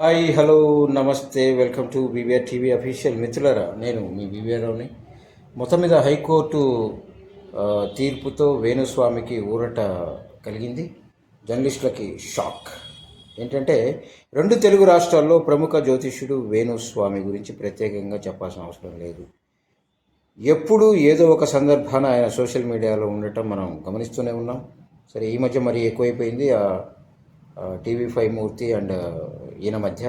Hi hello నమస్తే welcome to BBR TV official మిత్రులరా. నేను మీ బీబీఆర్ని మొత్తం మీద హైకోర్టు తీర్పుతో వేణుస్వామికి ఊరట కలిగింది. జర్నలిస్టులకి షాక్. ఏంటంటే రెండు తెలుగు రాష్ట్రాల్లో ప్రముఖ జ్యోతిష్యుడు వేణుస్వామి గురించి ప్రత్యేకంగా చెప్పాల్సిన అవసరం లేదు. ఎప్పుడు ఏదో ఒక సందర్భాన ఆయన సోషల్ మీడియాలో ఉండటం మనం గమనిస్తూనే ఉన్నాం. సరే ఈ మధ్య మరి ఎక్కువైపోయింది. ఆ టీవీ ఫైవ్ మూర్తి అండ్ ఈయన మధ్య.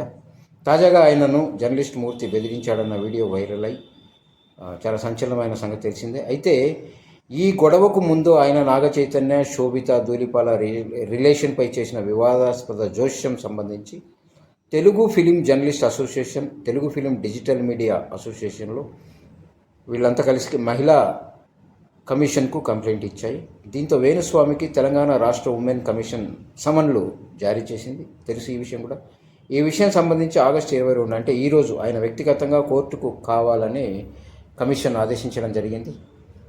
తాజాగా ఆయనను జర్నలిస్ట్ మూర్తి బెదిరించాడన్న వీడియో వైరల్ అయి చాలా సంచలనమైన సంగతి తెలిసిందే. అయితే ఈ గొడవకు ముందు ఆయన నాగ చైతన్య శోభిత దూలిపాల రిలేషన్పై చేసిన వివాదాస్పద జోష్యం సంబంధించి Telugu film journalist association Telugu film digital media అసోసియేషన్లో వీళ్ళంతా కలిసి మహిళా కమిషన్కు కంప్లైంట్ ఇచ్చాయి. దీంతో వేణుస్వామికి తెలంగాణ రాష్ట్ర ఉమెన్ కమిషన్ సమన్లు జారీ చేసింది. తెలుసు ఈ విషయం కూడా. ఈ విషయం సంబంధించి ఆగస్టు ఇరవై రెండు అంటే ఈరోజు ఆయన వ్యక్తిగతంగా కోర్టుకు కావాలని కమిషన్ ఆదేశించడం జరిగింది.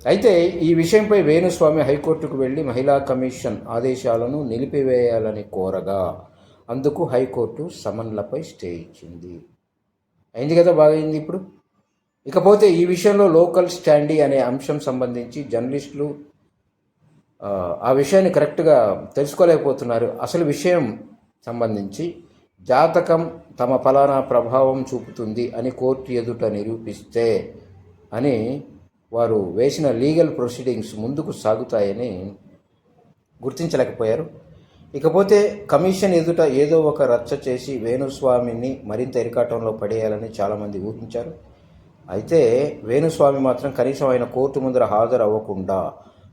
అయితే ఈ విషయంపై వేణుస్వామి హైకోర్టుకు వెళ్ళి మహిళా కమిషన్ ఆదేశాలను నిలిపివేయాలని కోరగా అందుకు హైకోర్టు సమన్లపై స్టే ఇచ్చింది. అయింది కదా బాగైంది ఇప్పుడు? ఇకపోతే ఈ విషయంలో లోకల్ స్టాండీ అనే అంశం సంబంధించి జర్నలిస్టులు ఆ, విషయాన్ని కరెక్ట్గా తెలుసుకోలేకపోతున్నారు. అసలు విషయం సంబంధించి జాతకం తమ ఫలానా ప్రభావం చూపుతుంది అని కోర్టు ఎదుట నిరూపిస్తే అని వారు వేసిన లీగల్ ప్రొసీడింగ్స్ ముందుకు సాగుతాయని గుర్తించలేకపోయారు. ఇకపోతే కమిషన్ ఎదుట ఏదో ఒక రచ్చ చేసి వేణుస్వామిని మరింత ఎరికాటంలో పడేయాలని చాలామంది ఊహించారు. అయితే వేణుస్వామి మాత్రం కనీసం ఆయన కోర్టు ముందర హాజరు అవ్వకుండా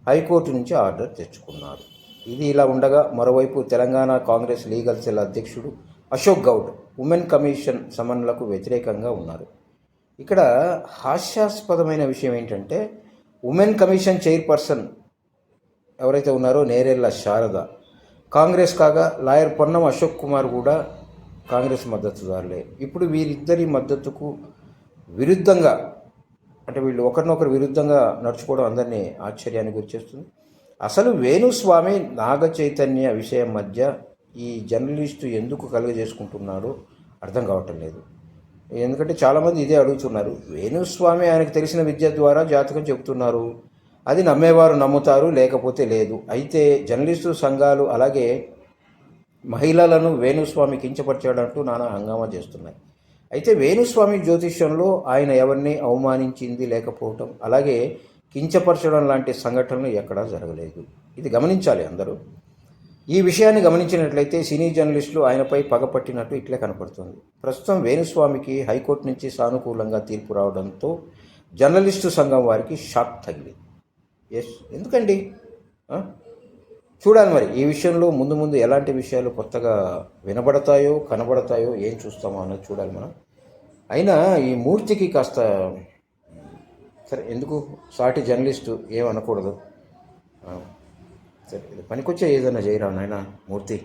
హైకోర్టు నుంచి ఆర్డర్ తెచ్చుకున్నారు. ఇది ఇలా ఉండగా మరోవైపు తెలంగాణ కాంగ్రెస్ లీగల్ సెల్ అధ్యక్షుడు అశోక్ గౌడ్ ఉమెన్ కమిషన్ సమన్లకు వ్యతిరేకంగా ఉన్నారు. ఇక్కడ హాస్యాస్పదమైన విషయం ఏంటంటే ఉమెన్ కమిషన్ చైర్పర్సన్ ఎవరైతే ఉన్నారో నేరెళ్ళ శారద కాంగ్రెస్ కాగా లాయర్ పొన్నం అశోక్ కుమార్ కూడా కాంగ్రెస్ మద్దతుదారులే. ఇప్పుడు వీరిద్దరి మద్దతుకు విరుద్ధంగా అంటే వీళ్ళు ఒకరినొకరు విరుద్ధంగా నడుచుకోవడం అందరినీ ఆశ్చర్యానికి గురిచేస్తుంది అసలు వేణుస్వామి నాగ చైతన్య విషయం మధ్య ఈ జర్నలిస్టు ఎందుకు కలుగజేసుకుంటున్నాడో అర్థం కావటం లేదు. ఎందుకంటే చాలామంది ఇదే అడుగుతున్నారు వేణుస్వామి ఆయనకు తెలిసిన విద్య ద్వారా జాతకం చెబుతున్నారు. అది నమ్మేవారు నమ్ముతారు లేకపోతే లేదు. అయితే జర్నలిస్టు సంఘాలు అలాగే మహిళలను వేణుస్వామి కించపరిచాడంటూ నానా హంగామా చేస్తున్నాయి. అయితే వేణుస్వామి జ్యోతిష్యంలో ఆయన ఎవరిని అవమానించింది లేకపోవటం అలాగే కించపరచడం లాంటి సంఘటనలు ఎక్కడా జరగలేదు. ఇది గమనించాలి అందరూ. ఈ విషయాన్ని గమనించినట్లయితే సినీ జర్నలిస్టులు ఆయనపై పగపట్టినట్టు ఇట్లే కనపడుతుంది. ప్రస్తుతం వేణుస్వామికి హైకోర్టు నుంచి సానుకూలంగా తీర్పు రావడంతో జర్నలిస్టు సంఘం వారికి షాక్ తగిలింది. ఎస్ ఎందుకండి? చూడాలి మరి. ఈ విషయంలో ముందు ముందు ఎలాంటి విషయాలు కొత్తగా వినబడతాయో కనబడతాయో ఏం చూస్తామో అన్నది చూడాలి మనం. అయినా ఈ మూర్తికి కాస్త సరే ఎందుకు? సాటి జర్నలిస్టు ఏమనకూడదు సరే పనికొచ్చే ఏదైనా చేయరా నాయన మూర్తి?